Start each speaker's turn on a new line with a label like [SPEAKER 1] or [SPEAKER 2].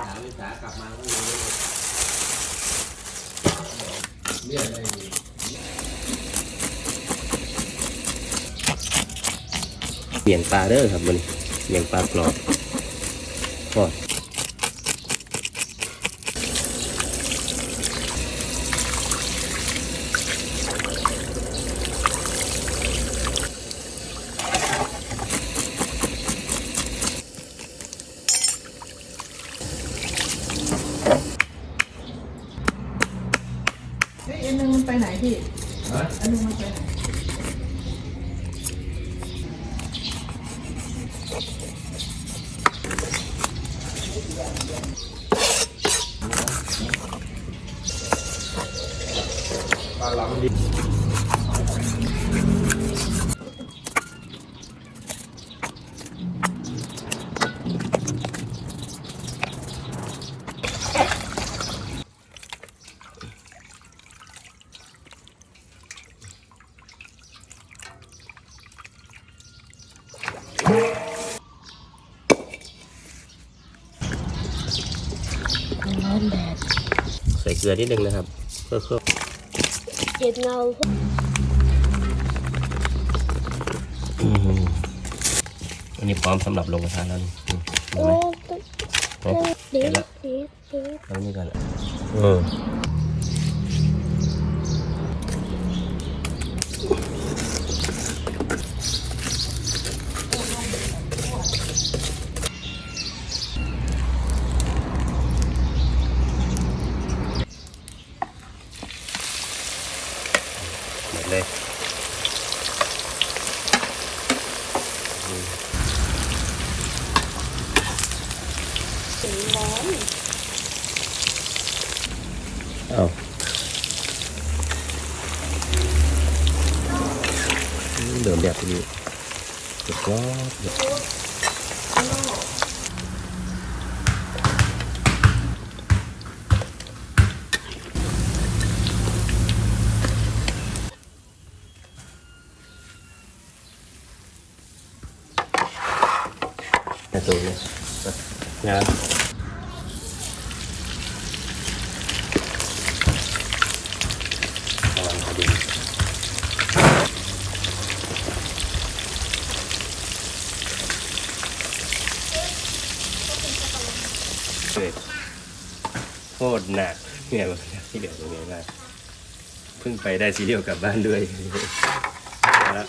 [SPEAKER 1] สาวิสากลับมาก็รู้เรียกอะไร
[SPEAKER 2] เบี่ยนปลาเด้อครับมันเปลี่ยนปลากรอบทอด
[SPEAKER 3] เฮ้ยอันนึง มันไปไหนพี่
[SPEAKER 1] ฮะ
[SPEAKER 3] อันนึงมันไปไหน
[SPEAKER 1] ปลาหลังดิ
[SPEAKER 4] ร้อนแดด
[SPEAKER 2] ใส่เกลือนิดนึงนะครับเพื่อเพิ่ม
[SPEAKER 4] เจ็บเงา
[SPEAKER 2] อืมอันนี้พร้อมสำหรับลงกระทะแล้วนี่อืมเห็
[SPEAKER 4] โอ้
[SPEAKER 2] นไหม
[SPEAKER 4] เด็
[SPEAKER 2] เห็
[SPEAKER 4] ด
[SPEAKER 2] นแล้ว
[SPEAKER 4] เด็ดเด็ด
[SPEAKER 2] เอานี่ก่อนเออหม ดเลย
[SPEAKER 4] สีร้อน
[SPEAKER 2] แต่ตัวนี้งานระวังคดีเฮ้ยโคตรหนักเนี่ยมันที่เดียวตรงนี้มากเพิ่งไปได้ซีเรียลกลับบ้านด้วยแล้ว